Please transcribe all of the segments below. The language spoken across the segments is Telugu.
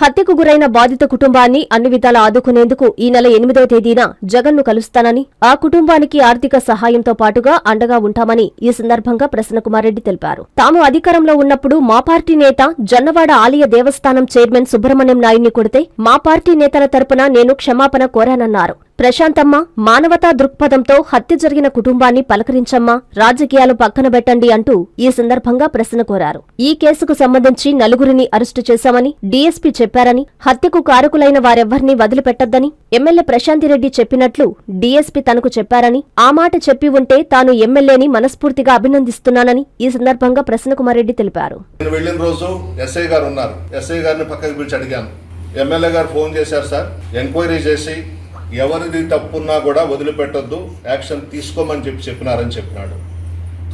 హత్యకు గురైన బాధిత కుటుంబాన్ని అన్ని విధాల ఆదుకునేందుకు ఈ నెల ఎనిమిదవ తేదీన జగన్ను కలుస్తానని ఆ కుటుంబానికి ఆర్థిక సహాయంతో పాటుగా అండగా ఉంటామని ఈ సందర్భంగా ప్రసన్నకుమార్ రెడ్డి తెలిపారు. తాము అధికారంలో ఉన్నప్పుడు మా పార్టీ నేత జన్నవాడ ఆలయ దేవస్థానం చైర్మన్ సుబ్రహ్మణ్యం నాయుడిని కొడితే మా పార్టీ నేతల తరపున నేను క్షమాపణ కోరానన్నారు. ప్రశాంతమ్మ మానవతా దృక్పథంతో హత్య జరిగిన కుటుంబాన్ని పలకరించమ్మా రాజకీయాలు పక్కన పెట్టండి అంటూ ఈ సందర్భంగా ప్రశ్న కోరారు. ఈ కేసుకు సంబంధించి నలుగురిని అరెస్టు చేశామని డీఎస్పీ చెప్పారని హత్యకు కారకులైన వారెవ్వరినీ వదిలిపెట్టొద్దని ఎమ్మెల్యే ప్రశాంతిరెడ్డి చెప్పినట్లు డీఎస్పీ తనకు చెప్పారని ఆ మాట చెప్పి ఉంటే తాను ఎమ్మెల్యేని మనస్ఫూర్తిగా అభినందిస్తున్నానని ఈ సందర్భంగా ప్రసన్నకుమార్ రెడ్డి తెలిపారు. నేను వెళ్ళిన రోజు ఎస్ఐ గారు ఉన్నారు. ఎస్ఐ గారిని పక్కకి పిలిచి అడిగాను. ఎమ్మెల్యే గారు ఫోన్ చేశారు సార్. ఎంక్వైరీ చేసి ఎవరిది తప్పున్నా కూడా వదిలిపెట్టొద్దు యాక్షన్ తీసుకోమని చెప్పి చెప్పినారని చెప్పినాడు.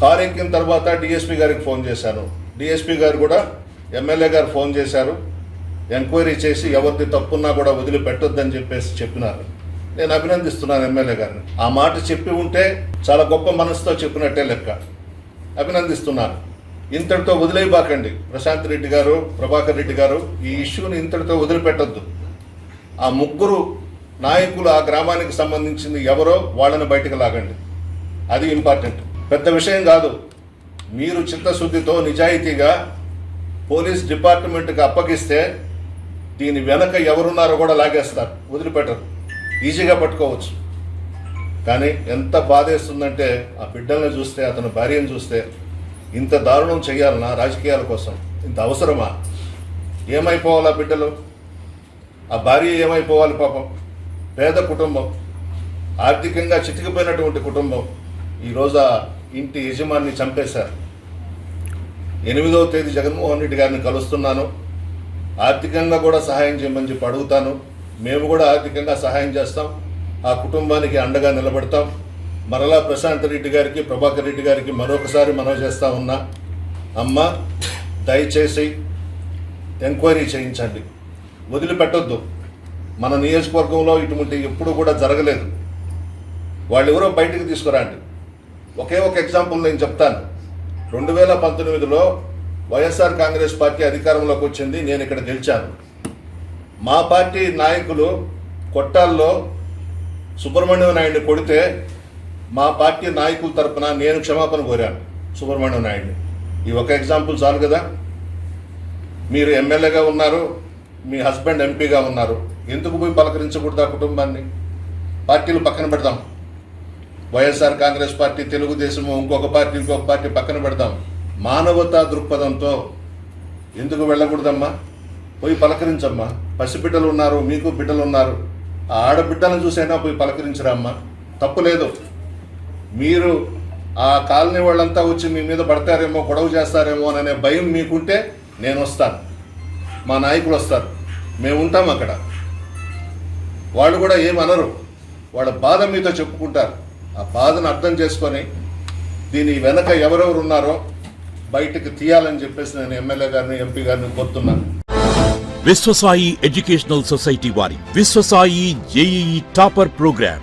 కారు ఎక్కిన తర్వాత డిఎస్పీ గారికి ఫోన్ చేశాను. డిఎస్పీ గారు కూడా ఎమ్మెల్యే గారు ఫోన్ చేశారు. ఎంక్వైరీ చేసి ఎవరిది తప్పున్నా కూడా వదిలిపెట్టొద్దని చెప్పేసి చెప్పినారు. నేను అభినందిస్తున్నాను ఎమ్మెల్యే గారిని. ఆ మాట చెప్పి ఉంటే చాలా గొప్ప మనసుతో చెప్పినట్టే లెక్క. అభినందిస్తున్నాను. ఇంతటితో వదిలేయబాకండి. ప్రశాంత్ రెడ్డి గారు ప్రభాకర్ రెడ్డి గారు ఈ ఇష్యూని ఇంతటితో వదిలిపెట్టొద్దు. ఆ ముగ్గురు నాయకులు ఆ గ్రామానికి సంబంధించింది ఎవరో వాళ్ళని బయటకు లాగండి. అది ఇంపార్టెంట్. పెద్ద విషయం కాదు. మీరు చిత్తశుద్ధితో నిజాయితీగా పోలీస్ డిపార్ట్మెంట్కి అప్పగిస్తే దీని వెనక ఎవరున్నారో కూడా లాగేస్తారు. వదిలిపెట్టరు. ఈజీగా పట్టుకోవచ్చు. కానీ ఎంత బాధేస్తుందంటే ఆ బిడ్డల్ని చూస్తే అతని భార్యను చూస్తే ఇంత దారుణం చేయాలన్నా రాజకీయాల కోసం? ఇంత అవసరమా? ఏమైపోవాలి ఆ బిడ్డలు? ఆ భార్య ఏమైపోవాలి పాపం? పేద కుటుంబం ఆర్థికంగా చితికిపోయినటువంటి కుటుంబం ఈరోజు ఆ ఇంటి యజమాన్ని చంపేశారు. ఎనిమిదవ తేదీ జగన్మోహన్ రెడ్డి గారిని కలుస్తున్నాను. ఆర్థికంగా కూడా సహాయం చేయమని చెప్పి అడుగుతాను. మేము కూడా ఆర్థికంగా సహాయం చేస్తాం. ఆ కుటుంబానికి అండగా నిలబడతాం. మరలా ప్రశాంత్ రెడ్డి గారికి ప్రభాకర్ రెడ్డి గారికి మరొకసారి మనవి చేస్తా ఉన్నా. అమ్మ దయచేసి ఎంక్వైరీ చేయించండి. వదిలిపెట్టొద్దు. మన నియోజకవర్గంలో ఇటువంటి ఎప్పుడు కూడా జరగలేదు. వాళ్ళు ఎవరో బయటకు తీసుకురండి. ఒకే ఒక ఎగ్జాంపుల్ నేను చెప్తాను. రెండు వేల పంతొమ్మిదిలో వైఎస్ఆర్ కాంగ్రెస్ పార్టీ అధికారంలోకి వచ్చింది నేను ఇక్కడ గెలిచాను. మా పార్టీ నాయకులు కొట్టాల్లో సుబ్రహ్మణ్యం నాయుడిని కొడితే మా పార్టీ నాయకుల తరపున నేను క్షమాపణ కోరాను సుబ్రహ్మణ్యం నాయుడిని. ఈ ఒక ఎగ్జాంపుల్ చాలు కదా? మీరు ఎమ్మెల్యేగా ఉన్నారు మీ హస్బెండ్ ఎంపీగా ఉన్నారు. ఎందుకు పోయి పలకరించకూడదు ఆ కుటుంబాన్ని? పార్టీలు పక్కన పెడదాం. వైఎస్ఆర్ కాంగ్రెస్ పార్టీ తెలుగుదేశము ఇంకొక పార్టీ ఇంకొక పార్టీ పక్కన పెడదాం. మానవతా దృక్పథంతో ఎందుకు వెళ్ళకూడదమ్మా? పోయి పలకరించమ్మా. పసిబిడ్డలు ఉన్నారు మీకు బిడ్డలు ఉన్నారు. ఆ ఆడబిడ్డలను చూసైనా పోయి పలకరించరమ్మా తప్పు లేదు. మీరు ఆ కాలనీ వాళ్ళంతా వచ్చి మీ మీద పడతారేమో గొడవ చేస్తారేమో అనే భయం మీకుంటే నేను వస్తాను. మా నాయకులు వస్తారు. మేము ఉంటాం అక్కడ. వాళ్ళు కూడా ఏమనరు వాళ్ళ బాధ మీతో చెప్పుకుంటారు. ఆ బాధను అర్థం చేసుకొని దీని వెనక ఎవరెవరు ఉన్నారో బయటకు తీయాలని చెప్పేసి నేను ఎమ్మెల్యే గారిని ఎంపీ గారిని కోరుతున్నాను. విశ్వసాయి ఎడ్యుకేషనల్ సొసైటీ వారి Viswasai JEE topper program.